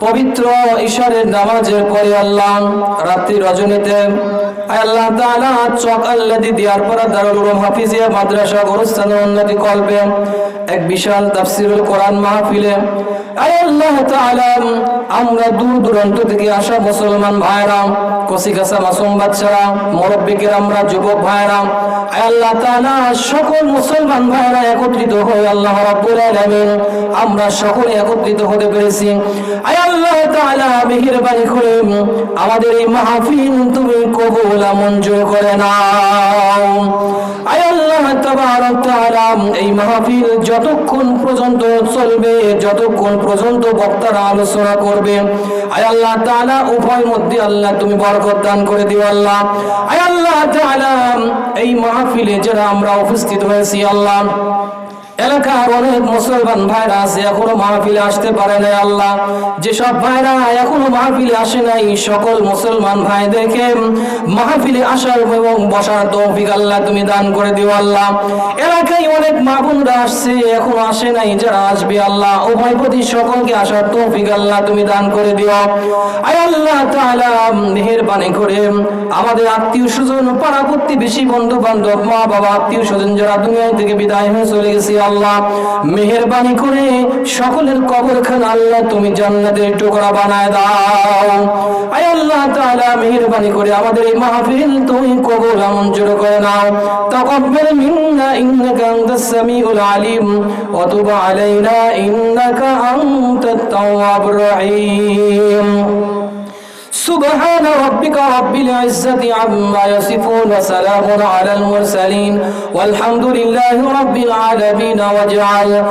পবিত্র ঈশ্বরের নামাজের পরে আল্লাহ রাত্রি রজনীতে আল্লাহ তাআলা চক আল্লাদি দিয়ার পর দারুল হাফিজিয়া মাদ্রাসা গোরস্থানের উন্নতি কলবে এক বিশাল তাফসিরুল কোরআন মাহফিলে। আয় আল্লাহ তাআলা, আমরা দূর দূরান্ত থেকে আসা মুসলমান ভাইরা কসিকাসা মাসুম বাচ্চারা মুরব্বিকের আমরা যুবক ভাইরা আয় আল্লাহ তাআলা, সকল মুসলমান ভাইরা একত্রিত হয়ে আল্লাহ রাব্বুল আলামিন, আমরা সকলে একত্রিত হতে পেরেছি। আয় আল্লাহ তাআলা, মেহেরবানি করে আমাদের এই মাহফিল তুমি কবুল আর মঞ্জুর করে নাও। আয় আল্লাহ তাবারক তাআলা, এই মাহফিল যতক্ষণ পর্যন্ত চলবে, যতক্ষণ পর্যন্ত বক্তারা আলোচনা করবে, আয় আল্লাহ তাআলা উভয় মধ্যে আল্লাহ তুমি বরকত দান করে দিও আল্লাহ। আয় আল্লাহ তাআলা, এই মাহফিলে যারা আমরা উপস্থিত হয়েছি আল্লাহ এলাকার অনেক মুসলমান ভাইরা আছে, এখনও মাহফিলে আসতে পারে নাই আল্লাহ। যেসব ভাইরা এখনও মাহফিলে আসে নাই, সকল মুসলমান ভাইদেরকে মাহফিলে আসার এবং বসার তৌফিক আল্লাহ তুমি দান করে দিও আল্লাহ। এলাকায় অনেক আসছে আসে নাই, যারা আসবে আল্লাহ। প্রতি সকলকে আসার তৌফিক আল্লাহ তুমি দান করে দিও। আয় আল্লাহ তাআলা করে আমাদের আত্মীয় স্বজন পাড়া প্রতিবেশী বন্ধু বান্ধব মা বাবা আত্মীয় স্বজন যারা দুনিয়া থেকে বিদায় হয়ে চলে গেছে আল্লাহ মেহেরবানি করে সকলের কবরখানা আল্লাহ তুমি জান্নাতের টুকরা বানায় দাও। আয় আল্লাহ তাআলা, মেহেরবানি করে আমাদের এই মাহফিল তুমি কবুল মঞ্জুর করে নাও। তাকাব্বাল মিন্না, ইন্নাকা আনতাস সামিউল আলিম। ওয়া তুব আলাইনা, ইন্নাকা আনতাত তাওয়াবুর রহিম। سبحان ربك رب العزة عما يصفون وسلام على المرسلين والحمد لله رب العالمين واجعل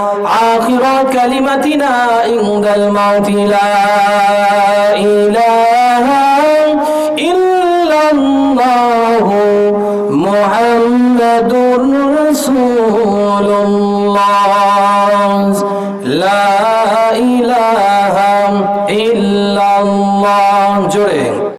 آخر كلمتنا عند الموت لا إله إلا الله محمد رسول الله. لا إله إلا الله. maggiore